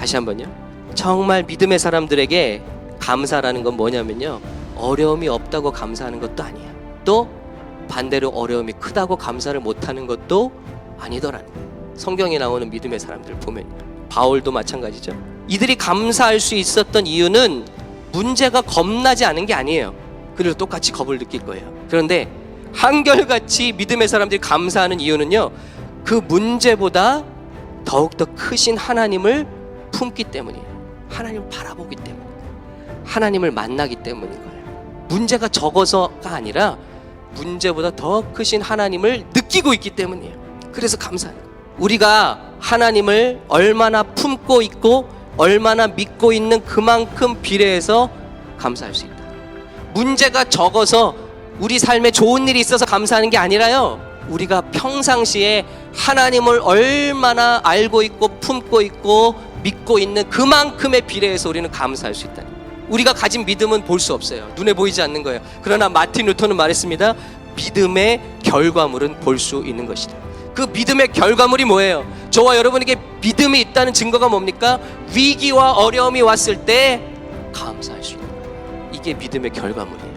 다시 한번요. 정말 믿음의 사람들에게 감사라는 건 뭐냐면요. 어려움이 없다고 감사하는 것도 아니야. 또 반대로 어려움이 크다고 감사를 못하는 것도 아니더라는 거예요. 성경에 나오는 믿음의 사람들 보면요. 바울도 마찬가지죠. 이들이 감사할 수 있었던 이유는 문제가 겁나지 않은 게 아니에요. 그리고 똑같이 겁을 느낄 거예요. 그런데 한결같이 믿음의 사람들이 감사하는 이유는요. 그 문제보다 더욱더 크신 하나님을 품기 때문이에요. 하나님을 바라보기 때문에. 하나님을 만나기 때문인 거예요. 문제가 적어서가 아니라 문제보다 더 크신 하나님을 느끼고 있기 때문이에요. 그래서 감사해요. 우리가 하나님을 얼마나 품고 있고 얼마나 믿고 있는 그만큼 비례해서 감사할 수 있다. 문제가 적어서 우리 삶에 좋은 일이 있어서 감사하는 게 아니라요. 우리가 평상시에 하나님을 얼마나 알고 있고 품고 있고 믿고 있는 그만큼의 비례해서 우리는 감사할 수 있다. 우리가 가진 믿음은 볼 수 없어요. 눈에 보이지 않는 거예요. 그러나 마틴 루터는 말했습니다. 믿음의 결과물은 볼 수 있는 것이다. 그 믿음의 결과물이 뭐예요? 저와 여러분에게 믿음이 있다는 증거가 뭡니까? 위기와 어려움이 왔을 때 감사할 수 거예요. 이게 믿음의 결과물이에요.